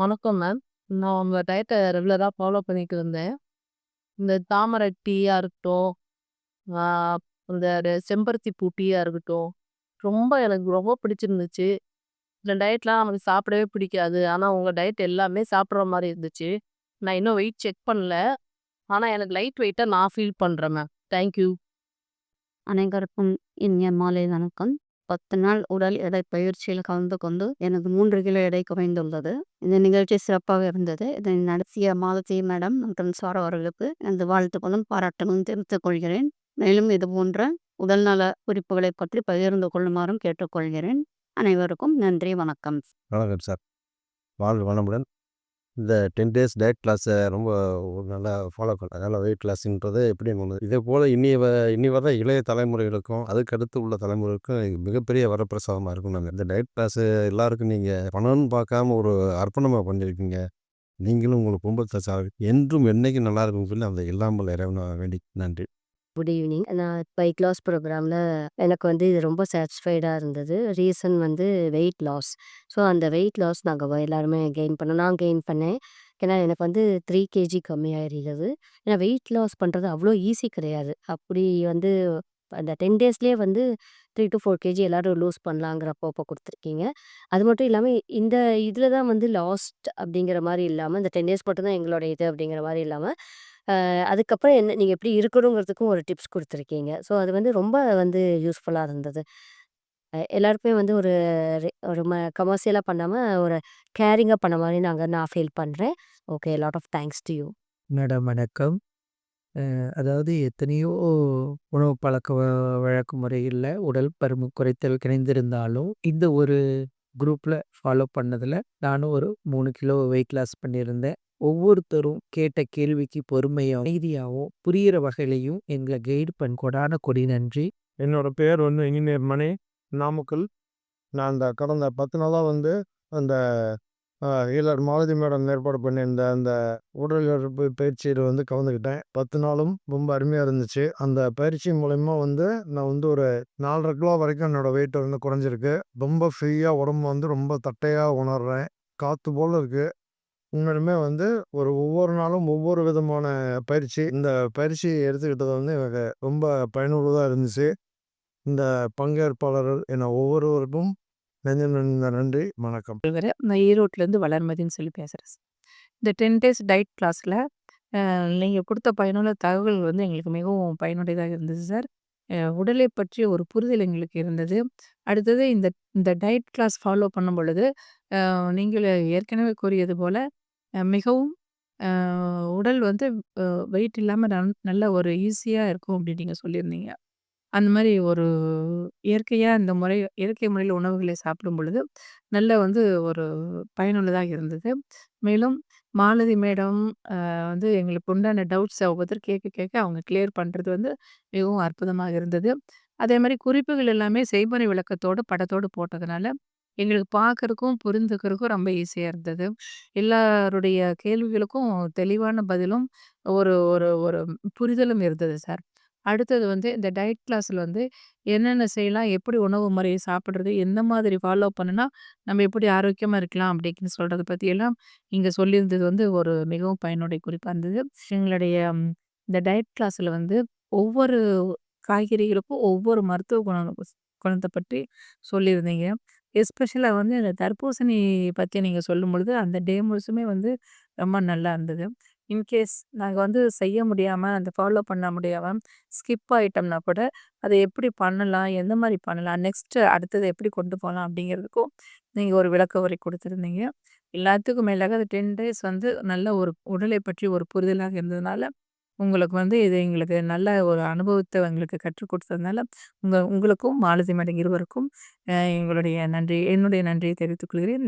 வணக்கம் மேம். நான் உங்கள் டயட்டை ரெகுலராக ஃபாலோ பண்ணிட்டு இருந்தேன். இந்த தாமரை டீயாக இருக்கட்டும், இந்த செம்பருத்தி பூ டீயாக இருக்கட்டும், ரொம்ப எனக்கு ரொம்ப பிடிச்சிருந்துச்சு. இந்த டயட்லாம் நமக்கு சாப்பிடவே பிடிக்காது. ஆனால் உங்கள் டயட் எல்லாமே சாப்பிட்ற மாதிரி இருந்துச்சு. நான் இன்னும் வெயிட் செக் பண்ணல. ஆனால் எனக்கு லைட் வெயிட்டாக நான் ஃபீல் பண்ணுறேன் மேம். Thank you. அனைவருக்கும் இனிய மாலை வணக்கம். 10 நாள் உடல் எடை பயிற்சியில் கலந்து கொண்டு எனக்கு மூன்று கிலோ எடை குறைந்துள்ளது. இந்த நிகழ்ச்சி சிறப்பாக இருந்தது. இதை நடத்திய மாலதி மேடம் மற்றும் சார் அவர்களுக்கு எனது வாழ்த்துக்களும் பாராட்டுகளும் தெரிவித்துக் கொள்கிறேன். மேலும் இது போன்ற உடல்நல குறிப்புகளை பற்றி பகிர்ந்து கொள்ளுமாறும் கேட்டுக்கொள்கிறேன். அனைவருக்கும் நன்றி வணக்கம். வணக்கம் சார். வாழ்க வளமுடன். இந்த 10 டேஸ் டயட் கிளாஸை ரொம்ப நல்லா ஃபாலோ பண்ண அதனால் வெயிட் லாஸ்ன்றது எப்படி இதே போல் இனி வ இனி வர இளைய தலைமுறைகளுக்கும், அதுக்கு அடுத்து உள்ள தலைமுறைகளுக்கும் மிகப்பெரிய வரப்பிரசாதமாக இருக்கும் நாங்கள் இந்த டயட் கிளாஸு எல்லாருக்கும் நீங்கள் பணம்னு பார்க்காம ஒரு அர்ப்பணமாக பண்ணியிருக்கீங்க. நீங்களும் உங்களுக்கு குடும்பத்தை சார் என்றும் என்றைக்கும் நல்லா இருக்கும் சொல்லி அந்த இல்லாமல் வல்ல இறைவனை வேண்டி நன்றி. Good evening. நான் வெயிட் லாஸ் ப்ரோக்ராமில் எனக்கு வந்து இது ரொம்ப சாட்டிஸ்ஃபைடா இருந்தது. ரீசன் வந்து வெயிட் லாஸ். ஸோ அந்த வெயிட் லாஸ் நாங்க வ எல்லாருமே கெயின் பண்ணோம். நான் கெயின் பண்ணேன். ஏன்னா எனக்கு வந்து 3 கேஜி கம்மியாயிருந்தது. ஏன்னா வெயிட் லாஸ் பண்றது அவ்வளோ ஈஸி கிடையாது. அப்படி வந்து அந்த 10 டேஸ்லயே வந்து 3-4 கேஜி எல்லாரும் லூஸ் பண்ணலாங்கிற ஹோப்ப குடுத்துருக்கீங்க. அது மட்டும் இல்லாம இந்த இதில் தான் வந்து லாஸ்ட் அப்படிங்கிற மாரி இல்லாம, இந்த 10 டேஸ் மட்டும் தான் எங்களோட இது அப்படிங்கிற மாரி இல்லாம, அதுக்கப்புறம் என்ன நீங்க எப்படி இருக்கணுங்கிறதுக்கும் ஒரு டிப்ஸ் குடுத்துருக்கீங்க. ஸோ அது வந்து ரொம்ப வந்து யூஸ்ஃபுல்லா இருந்தது. அ எல்லாருக்குமே வந்து ஒரு ரெ ஒரு ம கமர்ஷியலா பண்ணாம, ஒரு கேரிங்கா பண்ண மாரி நாங்க நான் ஃபீல் பண்றேன். Okay. Lot of thanks to you. Madam வணக்கம். அ அதாவது எத்தனையோ உணவு பழக்க வ வழக்க முறைகள்ல உடல் பருமன் குறைத்தல் கிணைந்திருந்தாலும், இந்த ஒரு குரூப்ல ஃபாலோ பண்ணதுல நானும் ஒரு 3 கிலோ வெயிட் லாஸ் பண்ணியிருந்தேன். ஒவ்வொருத்தரும் கேட்ட கேள்விக்கு பொறுமையாக அமைதியாகவும் புரியிற வகையிலையும் எங்களை கைடு பண்ண கொடான கொடி நன்றி. என்னோட பேர் வந்து இன்ஜினியர் மணி, நாமக்கல். நான் இந்த கடந்த பத்து நாளாக வந்து அந்த ஈழர் மாலதி மேடம் ஏற்பாடு பண்ணியிருந்த அந்த உடல் உழைப்பு பயிற்சியில் வந்து கலந்துக்கிட்டேன். 10 நாளும் ரொம்ப அருமையாக இருந்துச்சு. அந்த பயிற்சி மூலயமா வந்து நான் வந்து ஒரு நாலரை கிலோ வரைக்கும் என்னோடய வெயிட் வந்து குறைஞ்சிருக்கு. ரொம்ப ஃப்ரீயாக உடம்பு வந்து ரொம்ப தட்டையாக உணர்றேன். காற்று போல இருக்குது உண்மையிலுமே வந்து ஒரு ஒவ்வொரு நாளும் ஒவ்வொரு விதமான பயிற்சி. இந்த பயிற்சி எடுத்துக்கிட்டது வந்து எனக்கு ரொம்ப பயனுள்ளதாக இருந்துச்சு. இந்த பங்கேற்பாளர்கள் என ஒவ்வொருவருக்கும் நெஞ்சம் நெஞ்ச நன்றி. வணக்கம். நான் ஈரோட்லேருந்து வளர்மதின்னு சொல்லி பேசுகிறேன் சார். இந்த 10 டேஸ் டயட் கிளாஸில் நீங்கள் கொடுத்த பயனுள்ள தகவல் வந்து எங்களுக்கு மிகவும் பயனுடையதாக இருந்தது சார். உடலை பற்றிய ஒரு புரிதல் எங்களுக்கு இருந்தது. அடுத்தது இந்த இந்த டயட் கிளாஸ் ஃபாலோ பண்ணும் பொழுது, அ நீங்கள் ஏற்கனவே கூறியது போல அ மிகவும் அ உடல் வந்து அ வெயிட் இல்லாம நன் நல்ல ஒரு ஈஸியா இருக்கும் அப்படின்னு நீங்க சொல்லியிருந்தீங்க. அந்த மாரி ஒரு இயற்கையா இந்த முறை இயற்கை முறையில உணவுகளை சாப்பிடும் பொழுது, நல்ல வந்து ஒரு பயனுள்ளதாக இருந்தது. மேலும் மாலதி மேடம் அ வந்து எங்களுக்கு உண்டான டவுட்ஸ ஒவ்வொருத்தர் கேட்க கேட்க அவங்க கிளியர் பண்றது வந்து மிகவும் அற்புதமாக இருந்தது. அதே மாதிரி குறிப்புகள் எல்லாமே செய்முறை விளக்கத்தோடு படத்தோடு போட்டதுனால, எங்களுக்கு பார்க்கறக்கும், புரிந்துக்கிறதுக்கும் ரொம்ப ஈஸியாக இருந்தது. எல்லாருடைய கேள்விகளுக்கும் தெளிவான பதிலும், ஒரு ஒரு ஒரு புரிதலும் இருந்தது சார். அடுத்தது வந்து இந்த டயட் கிளாஸ்ல வந்து என்னென்ன செய்யலாம்? எப்படி உணவு முறைய சாப்பிடுறது? எந்த மாதிரி ஃபாலோ பண்ணுனா, நம்ம எப்படி ஆரோக்கியமா இருக்கலாம்? அப்படின்னு சொல்றத பத்தியெல்லாம் இங்கே சொல்லியிருந்தது வந்து ஒரு மிகவும் பயனுடைய குறிப்பா இருந்தது. எங்களுடைய இந்த டயட் கிளாஸ்ல வந்து ஒவ்வொரு காய்கறிகளுக்கும் ஒவ்வொரு மருத்துவ குணம் குணத்தை பற்றி சொல்லியிருந்தீங்க. எஸ்பெஷலா வந்து இந்த தர்பூசணி பத்தி நீங்க சொல்லும்பொழுது, அந்த டே முழுசுமே வந்து ரொம்ப நல்லா இருந்தது. இன்கேஸ் நாங்க வந்து செய்ய முடியாம, அந்த ஃபாலோ பண்ண முடியாம ஸ்கிப் ஆயிட்டோம்னா கூட, அத எப்படி பண்ணலாம்? எந்த மாரி பண்ணலாம்? நெக்ஸ்ட்டு அடுத்தது எப்படி கொண்டு போலாம்? அப்படிங்கிறதுக்கும் நீங்க ஒரு விளக்க உரை குடுத்திருந்தீங்க. எல்லாத்துக்கும் மேலாக அந்த 10 டேஸ் வந்து நல்ல ஒரு உடலை பற்றி ஒரு புரிதலாக இருந்ததுனால, உங்களுக்கு வந்து இது எங்களுக்கு நல்ல ஒரு அனுபவத்த எங்களுக்கு கற்றுக் குடுத்ததுனால, உங்க உங்களுக்கும் மாலதி மேடம் இருவருக்கும் அ எங்களுடைய நன்றி என்னுடைய நன்றியை தெரிவித்துக் கொள்கிறேன்.